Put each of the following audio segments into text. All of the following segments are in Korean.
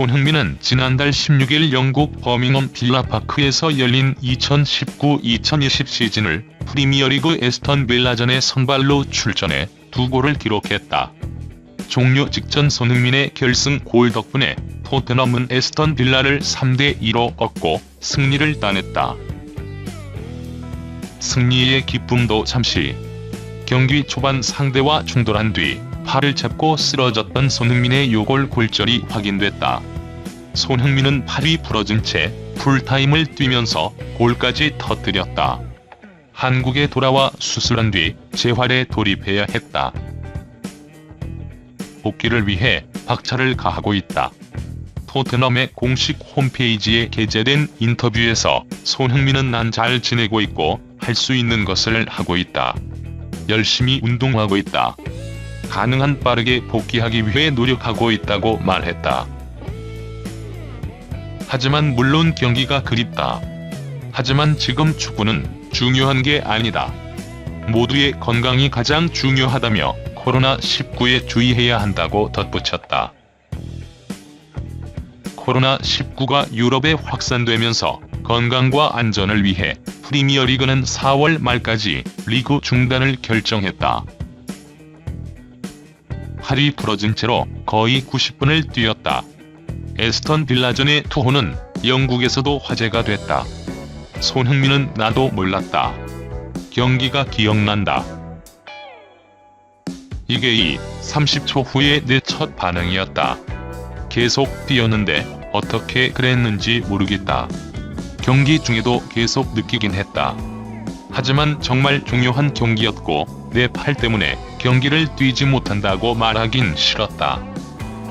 손흥민은 지난달 16일 영국 버밍엄 빌라파크에서 열린 2019-2020 시즌을 프리미어리그 에스턴 빌라전에 선발로 출전해 두 골을 기록했다. 종료 직전 손흥민의 결승 골 덕분에 토트넘은 에스턴 빌라를 3대2로 꺾고 승리를 따냈다. 승리의 기쁨도 잠시. 경기 초반 상대와 충돌한 뒤 팔을 잡고 쓰러졌던 손흥민의 요골 골절이 확인됐다. 손흥민은 팔이 부러진 채 풀타임을 뛰면서 골까지 터뜨렸다. 한국에 돌아와 수술한 뒤 재활에 돌입해야 했다. 복귀를 위해 박차를 가하고 있다. 토트넘의 공식 홈페이지에 게재된 인터뷰에서 손흥민은 난 잘 지내고 있고 할 수 있는 것을 하고 있다. 열심히 운동하고 있다. 가능한 빠르게 복귀하기 위해 노력하고 있다고 말했다. 하지만 물론 경기가 그립다. 하지만 지금 축구는 중요한 게 아니다. 모두의 건강이 가장 중요하다며 코로나19에 주의해야 한다고 덧붙였다. 코로나19가 유럽에 확산되면서 건강과 안전을 위해 프리미어리그는 4월 말까지 리그 중단을 결정했다. 팔이 부러진 채로 거의 90분을 뛰었다. 에스턴 빌라전의 투호는 영국에서도 화제가 됐다. 손흥민은 나도 몰랐다. 경기가 기억난다. 이게 이 30초 후의 내첫 반응이었다. 계속 뛰었는데 어떻게 그랬는지 모르겠다. 경기 중에도 계속 느끼긴 했다. 하지만 정말 중요한 경기였고 내 팔 때문에 경기를 뛰지 못한다고 말하긴 싫었다.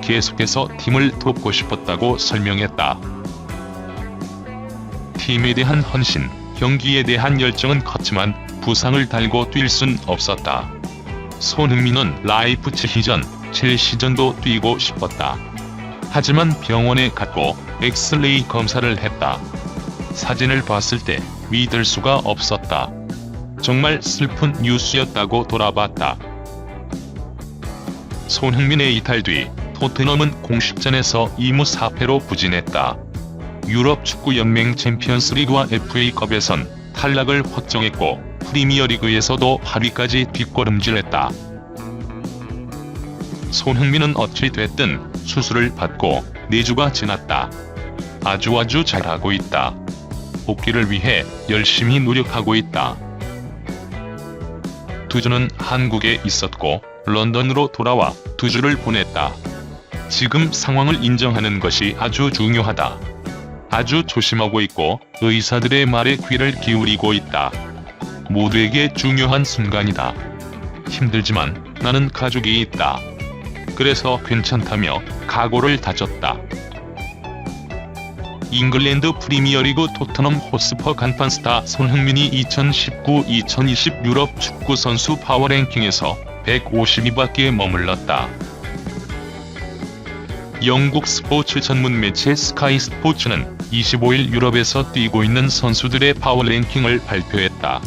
계속해서 팀을 돕고 싶었다고 설명했다. 팀에 대한 헌신, 경기에 대한 열정은 컸지만 부상을 달고 뛸 순 없었다. 손흥민은 라이프치히 전, 첼시전도 뛰고 싶었다. 하지만 병원에 갔고 엑스레이 검사를 했다. 사진을 봤을 때 믿을 수가 없었다. 정말 슬픈 뉴스였다고 돌아봤다. 손흥민의 이탈 뒤 토트넘은 공식전에서 2무 4패로 부진했다. 유럽 축구연맹 챔피언스리그와 FA컵에선 탈락을 확정했고 프리미어리그에서도 8위까지 뒷걸음질했다. 손흥민은 어찌 됐든 수술을 받고 4주가 지났다. 아주 아주 잘하고 있다. 복귀를 위해 열심히 노력하고 있다. 두 주는 한국에 있었고 런던으로 돌아와 두 주를 보냈다. 지금 상황을 인정하는 것이 아주 중요하다. 아주 조심하고 있고 의사들의 말에 귀를 기울이고 있다. 모두에게 중요한 순간이다. 힘들지만 나는 가족이 있다. 그래서 괜찮다며 각오를 다졌다. 잉글랜드 프리미어리그 토트넘 호스퍼 간판 스타 손흥민이 2019-2020 유럽 축구 선수 파워랭킹에서 152밖에 머물렀다. 영국 스포츠 전문 매체 스카이 스포츠는 25일 유럽에서 뛰고 있는 선수들의 파워 랭킹을 발표했다.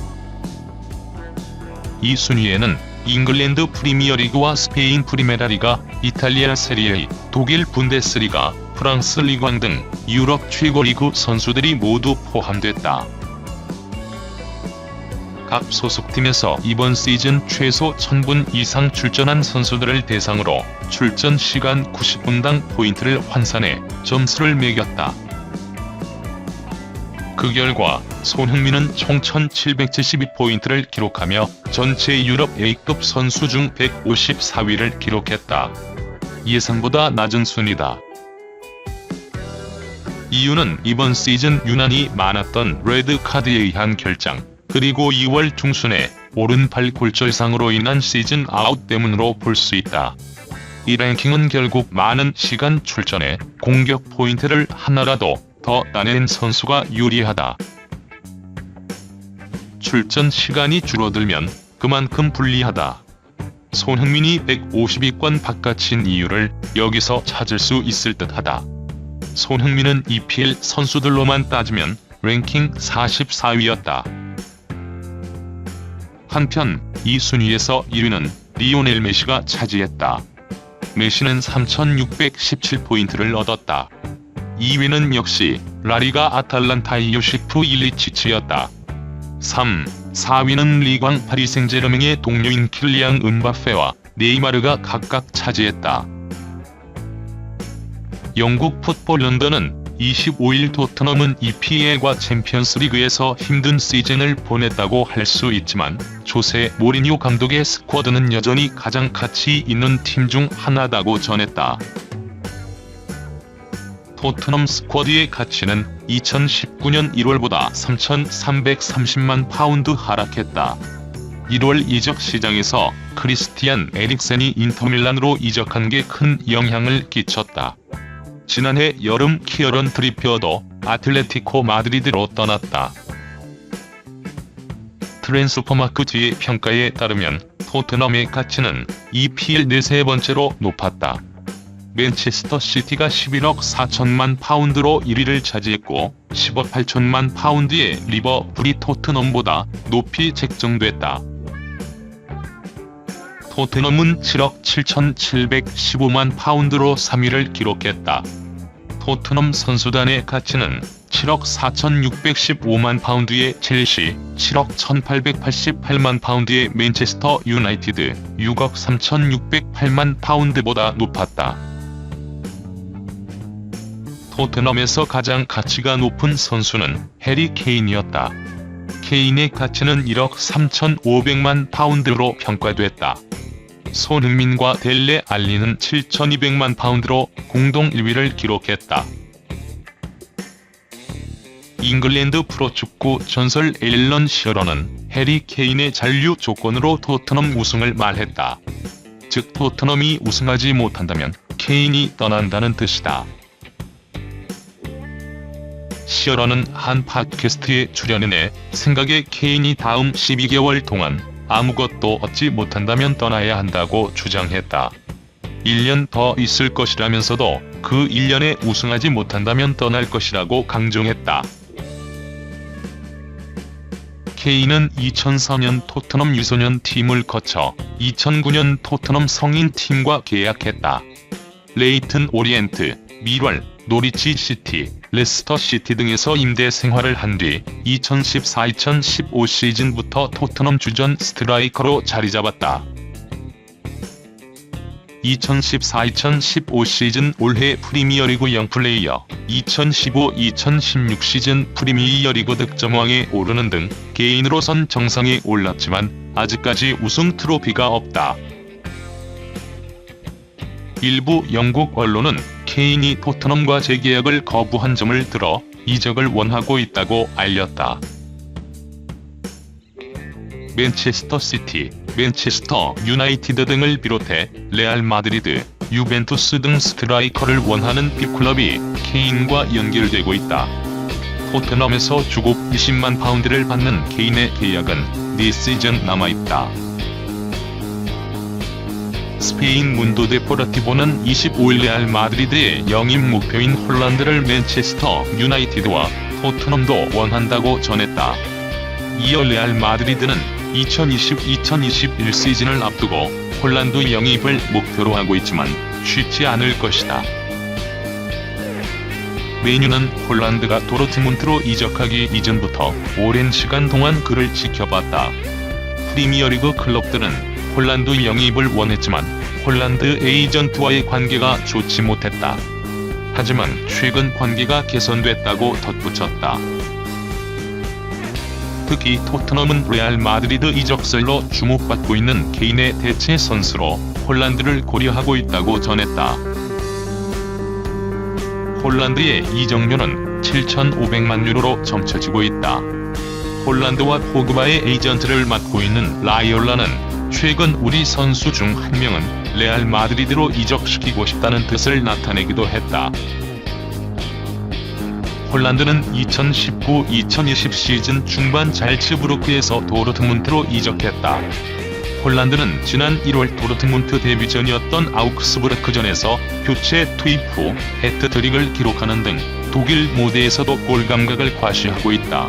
이 순위에는 잉글랜드 프리미어리그와 스페인 프리메라리가, 이탈리아 세리에, 독일 분데스리가, 프랑스 리광 등 유럽 최고 리그 선수들이 모두 포함됐다. 각 소속팀에서 이번 시즌 최소 1000분 이상 출전한 선수들을 대상으로 출전 시간 90분당 포인트를 환산해 점수를 매겼다. 그 결과 손흥민은 총 1772포인트를 기록하며 전체 유럽 A급 선수 중 154위를 기록했다. 예상보다 낮은 순위다. 이유는 이번 시즌 유난히 많았던 레드카드에 의한 결장, 그리고 2월 중순에 오른팔 골절상으로 인한 시즌 아웃 때문으로 볼 수 있다. 이 랭킹은 결국 많은 시간 출전에 공격 포인트를 하나라도 더 따낸 선수가 유리하다. 출전 시간이 줄어들면 그만큼 불리하다. 손흥민이 150위권 바깥인 이유를 여기서 찾을 수 있을 듯하다. 손흥민은 EPL 선수들로만 따지면 랭킹 44위였다. 한편 이 순위에서 1위는 리오넬 메시가 차지했다. 메시는 3,617포인트를 얻었다. 2위는 역시 라리가 아탈란타의 요시프 일리치치였다. 3. 4위는 리광 파리 생제르맹의 동료인 킬리앙 은바페와 네이마르가 각각 차지했다. 영국 풋볼 런던은 25일 토트넘은 EPL과 챔피언스리그에서 힘든 시즌을 보냈다고 할 수 있지만 조세 모리뉴 감독의 스쿼드는 여전히 가장 가치 있는 팀 중 하나다고 전했다. 토트넘 스쿼드의 가치는 2019년 1월보다 3,330만 파운드 하락했다. 1월 이적 시장에서 크리스티안 에릭센이 인터밀란으로 이적한 게 큰 영향을 끼쳤다. 지난해 여름 키어런 트리피어도 아틀레티코 마드리드로 떠났다. 트랜스퍼마크지의 평가에 따르면 토트넘의 가치는 EPL 네세 번째로 높았다. 맨체스터 시티가 11억 4천만 파운드로 1위를 차지했고 10억 8천만 파운드의 리버풀이 토트넘보다 높이 책정됐다. 토트넘은 7억 7,715만 파운드로 3위를 기록했다. 토트넘 선수단의 가치는 7억 4,615만 파운드의 첼시, 7억 1,888만 파운드의 맨체스터 유나이티드, 6억 3,608만 파운드보다 높았다. 토트넘에서 가장 가치가 높은 선수는 해리 케인이었다. 케인의 가치는 1억 3,500만 파운드로 평가됐다. 손흥민과 델레 알리는 7,200만 파운드로 공동 1위를 기록했다. 잉글랜드 프로축구 전설 앨런 시어러는 해리 케인의 잔류 조건으로 토트넘 우승을 말했다. 즉 토트넘이 우승하지 못한다면 케인이 떠난다는 뜻이다. 시어러는 한 팟캐스트에 출연해 생각에 케인이 다음 12개월 동안 아무것도 얻지 못한다면 떠나야 한다고 주장했다. 1년 더 있을 것이라면서도 그 1년에 우승하지 못한다면 떠날 것이라고 강조했다. 케인은 2004년 토트넘 유소년 팀을 거쳐 2009년 토트넘 성인 팀과 계약했다. 레이튼 오리엔트, 미럴, 노리치 시티, 레스터 시티 등에서 임대 생활을 한 뒤 2014-2015 시즌부터 토트넘 주전 스트라이커로 자리 잡았다. 2014-2015 시즌 올해 프리미어리그 영플레이어, 2015-2016 시즌 프리미어리그 득점왕에 오르는 등 개인으로선 정상에 올랐지만 아직까지 우승 트로피가 없다. 일부 영국 언론은 케인이 토트넘과 재계약을 거부한 점을 들어 이적을 원하고 있다고 알렸다. 맨체스터 시티, 맨체스터 유나이티드 등을 비롯해 레알 마드리드, 유벤투스 등 스트라이커를 원하는 빅클럽이 케인과 연결되고 있다. 토트넘에서 주급 20만 파운드를 받는 케인의 계약은 4시즌 남아있다. 스페인 문도 데 포라티보는 25일 레알 마드리드의 영입 목표인 홀란드를 맨체스터 유나이티드와 토트넘도 원한다고 전했다. 이어 레알 마드리드는 2020-2021 시즌을 앞두고 홀란드 영입을 목표로 하고 있지만 쉽지 않을 것이다. 메뉴는 홀란드가 도르트문트로 이적하기 이전부터 오랜 시간 동안 그를 지켜봤다. 프리미어리그 클럽들은 홀란드 영입을 원했지만 홀란드 에이전트와의 관계가 좋지 못했다. 하지만 최근 관계가 개선됐다고 덧붙였다. 특히 토트넘은 레알 마드리드 이적설로 주목받고 있는 개인의 대체 선수로 홀란드를 고려하고 있다고 전했다. 홀란드의 이적료는 7,500만 유로로 점쳐지고 있다. 홀란드와 포그바의 에이전트를 맡고 있는 라이올라는 최근 우리 선수 중 한 명은 레알 마드리드로 이적시키고 싶다는 뜻을 나타내기도 했다. 홀란드는 2019-2020 시즌 중반 잘츠부르크에서 도르트문트로 이적했다. 홀란드는 지난 1월 도르트문트 데뷔전이었던 아우크스부르크전에서 교체 투입 후 해트트릭을 기록하는 등 독일 무대에서도 골 감각을 과시하고 있다.